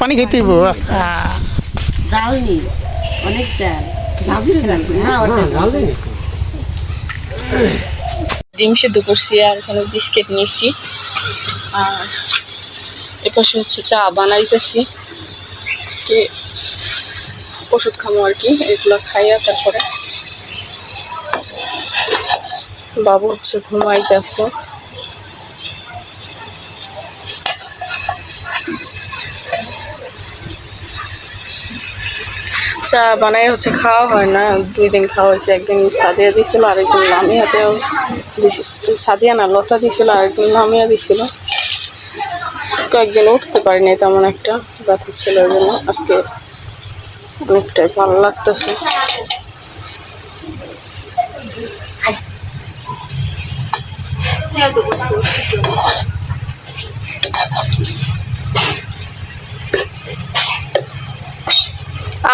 পানি অনেক না ওটা ডিম সেদ্ধ করছি আর এখানে বিস্কিট নিয়েছি। আর এপাশে হচ্ছে চা বানাইতেছি। আজকে ওষুধ খামো আর কি এগুলো খাইয়া তারপরে বাবু হচ্ছে ঘুমাইতেছে। চা বানাই হচ্ছে, খাওয়া হয় না। দুই দিন খাওয়া হয়েছে, একদিন সাদিয়া দিছিল আরেকদিন লামিয়াতেও দিছি সাদিয়া না, লতা দিছিল আরেকদিন লামিয়া দিছিল কয়েকদিন উঠতে পারিনি তেমন একটা, ব্যথা ছিল জন্য আজকে অনেকটাই ভালো লাগতেছে।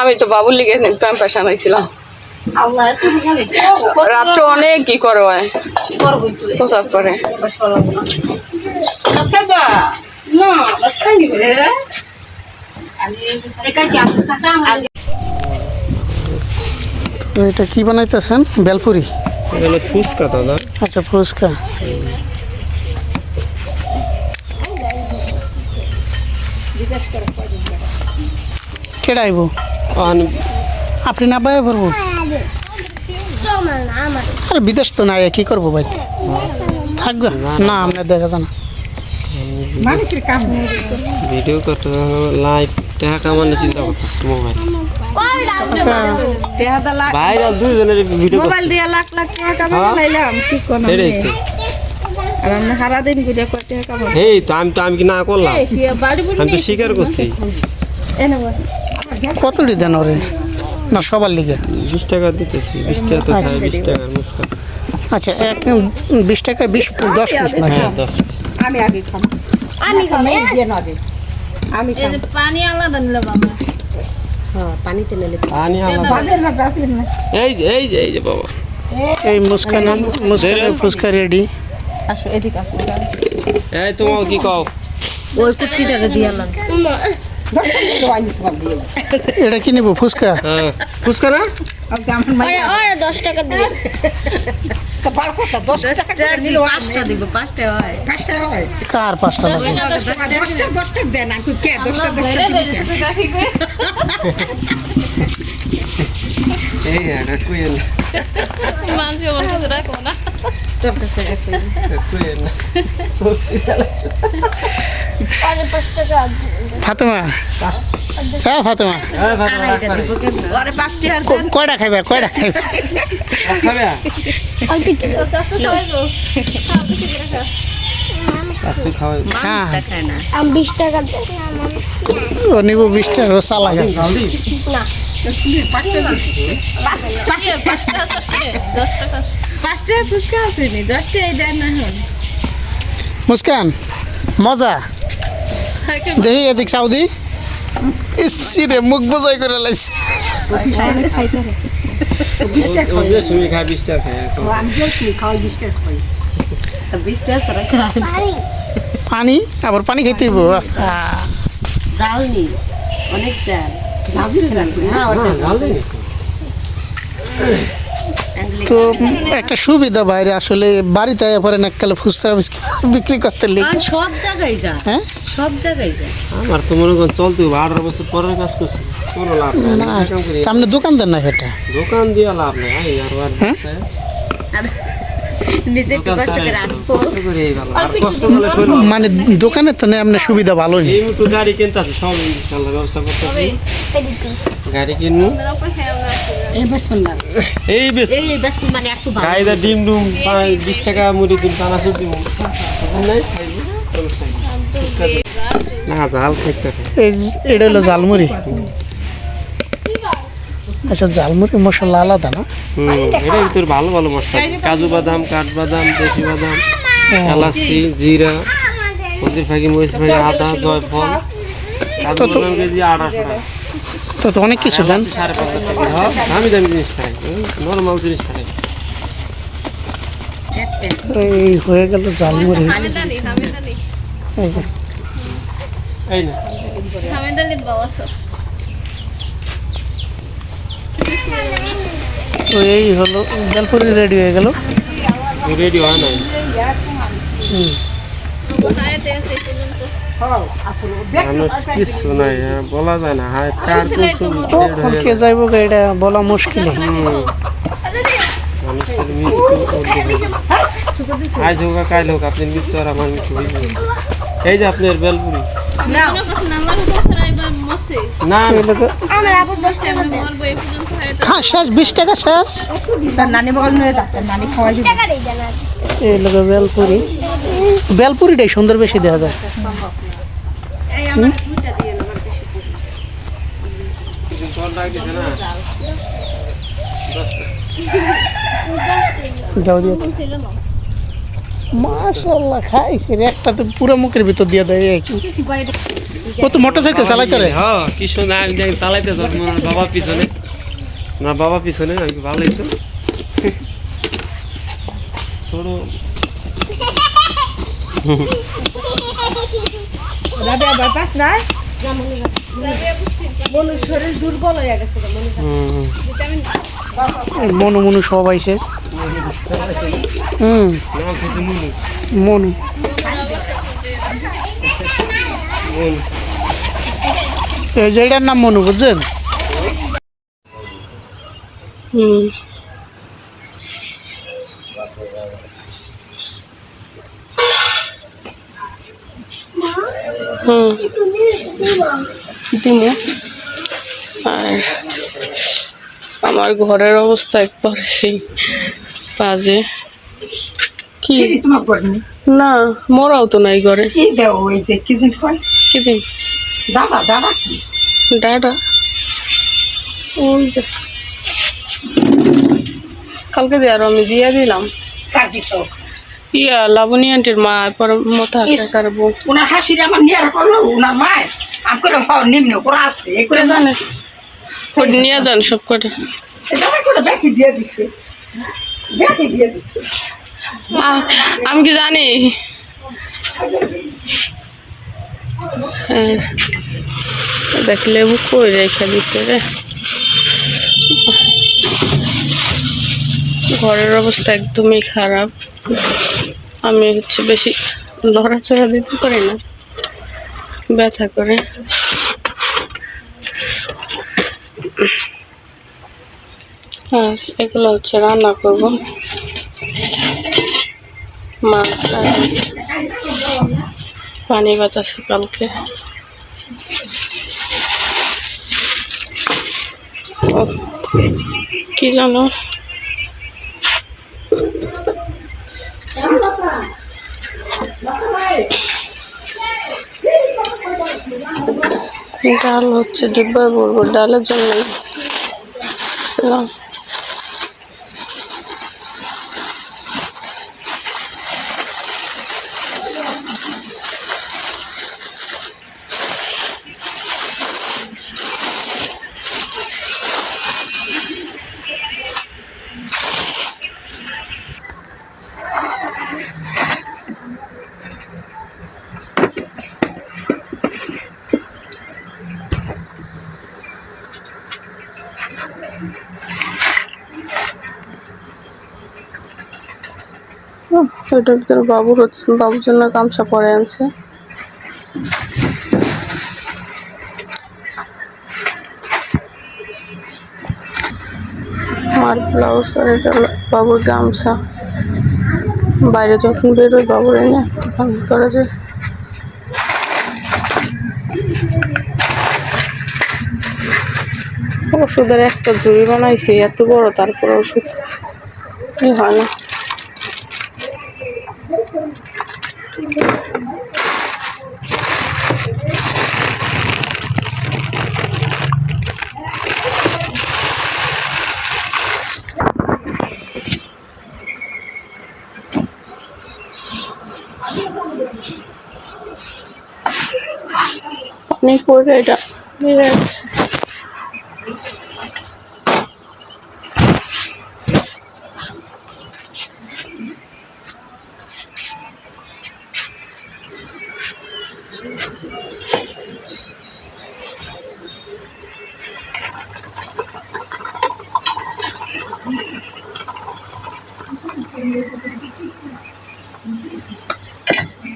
আমি তো বাবুর লিগে প্যাম্পাস আনাইছিলাম। আল্লাহ এত অনেক কি করে প্রসাব করে। তো এটা কি বানাইতেছেন? বেলপুরি? ফুচকা দাদা। আচ্ছা ফুচকা। কেডা আইব? আন- আপনি না বাইরে পড়ব? আরে বিদেশ তো নাই কি করব ভাই? থাকবে? না আমরা দেখা যায় না। ভিডিও করতে লাইভ টাকা কামানো চিন্তা করতেছি মোবাইল। বাইরে আর দুইজনের ভিডিও মোবাইল দিয়ে লাখ লাখ টাকা কামাই লাইলাম কি কোন আর আমরা সারা ঘুরে কয় টাকা কামাই এই তো আমি তো আমি কি না করলাম? আমি তো স্বীকার করছি। এনে বস কতটি দেন ওরে? না সবার লিগে। বিশ টাকা দিতেছি বিশ টাকা তো খাই বিশ টাকার মুসকা আচ্ছা এক বিশ টাকায় বিশ দশ পিস না হ্যাঁ দশ পিস। আমি আগে খাম আমি খাম এই দিয়ে নদে আমি খাম পানি আলাদা নিলাম আমরা এই যে এই যে এই যে বাবা। এই মুস্কান রেডি আসো এদিকে আসো। এই তোমার কি কও? ওই দিয়ে আনলাম এটা কি নেব ফুচকা? হ্যাঁ। ফুচকা না? দশ টাকা নিল দিব পাঁচটা কার না। ফাতেমা? হ্যাঁ ফাতেমা। কয়টা খাইবে কয়টা খাইবে? নিবো বিশ টাকা না হন মুস্কান মজা? দেখি এদিক সাউদি রে মুখ বোঝাই করে লাইছে। পানি? আবার পানি খাইতে হইব জাল। নি অনেক তো একটা সুবিধা বাইরে আসলে বাড়িতে পরে নাকালে ফুচকা বিক্রি করতে লিখ সব জায়গায় যা। হ্যাঁ? সব জায়গায় যা। আমার তো মনে করেন চলতে হবে আঠারো বছর পরের কাজ করছি কোনো লাভ নাই। না আমি কাম করি সামনে দোকানদার না এটা দোকান দিয়ে লাভ নাই আই আর হ্যাঁ? ভালো। ভালো। মানে দোকানের তো নেই আপনার সুবিধা ভালোই। এই মতো গাড়ি কিনতে আছে সব ব্যবস্থা করতেছি গাড়ি কিনবো। এই বেশ এই মানে একটু ভালো। গাড়িতে ডিম ডুম বিশ টাকা মুড়ি দিন টানা সুদ দিব। না জাল খাইতে এই এটা হলো জালমুড়ি আচ্ছা জালমুড়ি মশলা আলাদা না? হুম এটার ভিতর ভালো ভালো মশলা। কাজু বাদাম কাঠবাদাম দেশি বাদাম এলাচি জিরা হলদির ফাঁকি মরিচ ফাঁকি আদা জয়ফল। কাজু বাদাম কেজি আড়াইশো টাকা। তো তো অনেক কিছু দেন। হ্যাঁ, দামি দামি জিনিস খাই নর্মাল জিনিস খাই এই হয়ে গেল জালমুড়ি এই যে। এই না। তো এই হলো বেলপুরি রেডি হয়ে গেল। রেডি হয় নাই। হুম হায়াতে আছে এই পর্যন্ত মানুষ কিছু নাই হ্যাঁ, বলা যায় না হায় কার সময় শেষ কখন হয়ে কে যাইব এটা বলা মুশকিল। মানুষের মৃত্যু আজ হোক কাল হোক আপনার মৃত্যু আর আমার মৃত্যু এই যে আপনার বেলপুরি। না। খা শেষ বিশ টাকা শেষ। এই লোকে বেলপুরি। বেলপুরিটাই সুন্দর বেশি দেওয়া যায়। মাশাল্লাহ খাইছে একটা তো পুরো মুখের ভিতর দিয়ে দেয় এই কি? ও তো মোটরসাইকেল চালাইতে রে? হ্যাঁ কি শুনে আমি দেখি চালাইতে তোর বাবা পিছনে। না বাবা পিছনে আমি ভালোই তো। ছোট হুম। মনু মনু সব হুম। মুনু মনু মুনু। এই যে এটার নাম মনু বুঝছেন? হুম। হুম। দিমু আর আমার ঘরের অবস্থা একবার সেই বাজে। কি? না মরাও তো নাই ঘরে। কি দেও ওই যে কি জিনিস কয় কি দিন? দাদা দাদা কি? ডাটা ওই যে। কালকে দিয়ে আরও আমি দিয়ে দিলাম। কার দিত? ইয়া লাবণী আন্টির মা পর মাথা কারবো হাসির আমার করল করে নিম্ন করে আছে এ করে জানে। ওটা নিয়ে যান সব কটা করে ব্যাকি দিয়ে দিছে। ব্যাকি দিয়ে দিছে। আমি কি জানি? হ্যাঁ। দেখ লেবু কই রেখে দিচ্ছে রে? ঘরের অবস্থা একদমই খারাপ। আমি হচ্ছে বেশি লড়াচড়া দিতে পারি না। ব্যথা করে। হ্যাঁ এগুলো হচ্ছে রান্না করব। মাছ আর পানি বাতাসে কালকে। কি জানো? ডাল হচ্ছে ডিব্বায় বলব ডালের জন্যই ওইটার ভিতরে বাবুর হচ্ছে বাবুর জন্য গামছা পরে আনছে। আর ব্লাউজ আর এটা বাবুর গামছা। বাইরে যখন বেরোয় বাবুর এনে তখন করা যায়। ওষুধের একটা জুড়ি বানাইছি এত বড় তারপর ওষুধ। কি হয় না। আপনি করে এটা রাখছে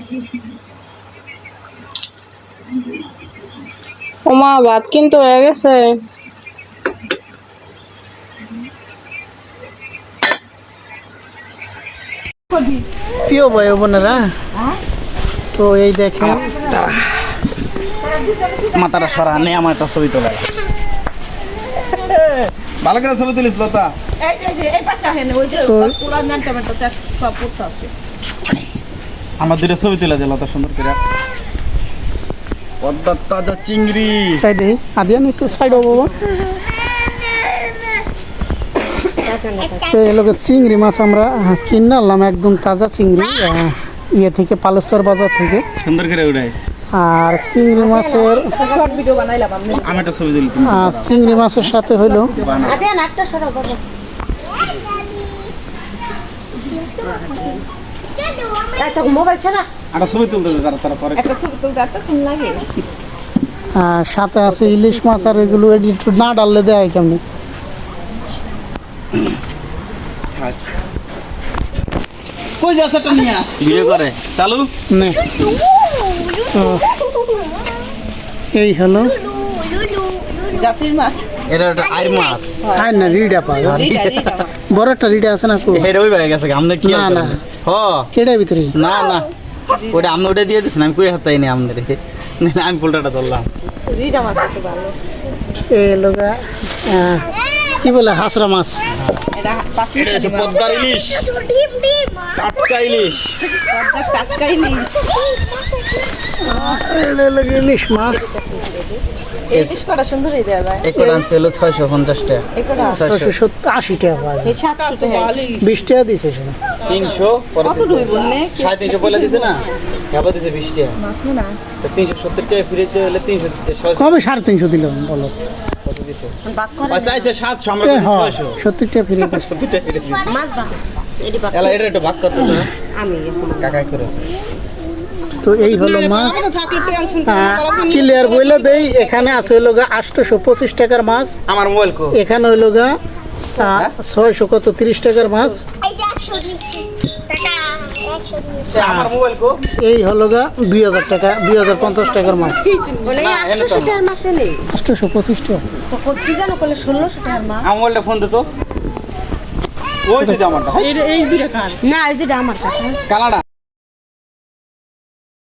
Thank you. ওমা ভাত কিন্তু হয়ে গেছে। প্রিয় ভাই বোনেরা তো এই দেখেন মাথাটা সরা নেই আমার একটা ছবি তোলা। ভালো করে ছবি তুলিস লতা। এই যে এই যে এই পাশে আহেন ওই যে তো- পুরা নান টমেটো চাট সব পড়তে আছে আমার দুটো ছবি তুলে দে লতা সুন্দর করে। পদ্মার তাজা চিংড়ি। তাই দেখি আবিয়ান একটু সাইড হব। লোকের চিংড়ি মাছ আমরা কিনে আনলাম একদম তাজা চিংড়ি ইয়ে থেকে পালেশ্বর বাজার থেকে। সুন্দর করে উড়াইস আর চিংড়ি মাছের শর্ট ভিডিও বানাইলাম আমি আমি একটা ছবি তুলি তুমি চিংড়ি মাছের সাথে হইল আদে মোবাইল ছাড়া একটা ছবি তুলতে তারা তারা পরে একটা ছবি তুলতে এতক্ষণ লাগে আর সাথে আছে ইলিশ মাছ আর এগুলো এডিট না ডাললে দেয় কেমনি কই যাচ্ছে একটা নিয়া ভিডিও করে চালু নে তো এই হলো জাতির মাছ। এটা একটা আইর মাছ। আর না রিডা মাছ। বড় একটা রিডা আছে না কো? হেড ওই ভাই গেছে আমাদের কি না, না। হ। কেটার ভিতরে না না। ওটা আমরা ওটা দিয়ে দিচ্ছি আমি কই হাতাই নি আমাদের? না, আমি ফুলটাটা ধরলাম। রিডা মাছ ভালো। কি বলে হাসরা মাছ? পদ্মার ইলিশ। টাটকা ইলিশ। মাছ। ছয়শো পঞ্চাশ টাকা। ছয়শো সত্তর আশি টাকা বিশ দিছে সেটা তিনশো সাড়ে তিনশো পয়লা দিছে না? দিছে বিশ টাকা। তিনশো সত্তর টাকা ফিরে দিতে হলে তিনশো কবে সাড়ে তিনশো দিলাম বলো? দিছে? বাক করে আর চাইছে সাতশো আমরা এ দিছি হয় ছয়শো সত্তর টাকা ফিরে দিছে সত্তর টাকা ফিরে দিছি মাছ বাক এডি বাক এলা এটা একটু ভাগ করতে তো আমি এখন করে। তো এই হলো মাছ। ক্লিয়ার বইলে দেই এখানে আছে হইল গা আটশোশো পঁচিশ টাকার মাছ। আমার মোবাইল এখানে হইল গা ছয়শো কত তিরিশ টাকার মাছ। এই হলো গা দুই হাজার টাকা দুই হাজার পঞ্চাশ টাকার মাছ। নেই আটশোশো পঁচিশ টাকা ফোন দিত তো ওই দুটো আমারটা না এই দুটো আমার টাকা কালাডা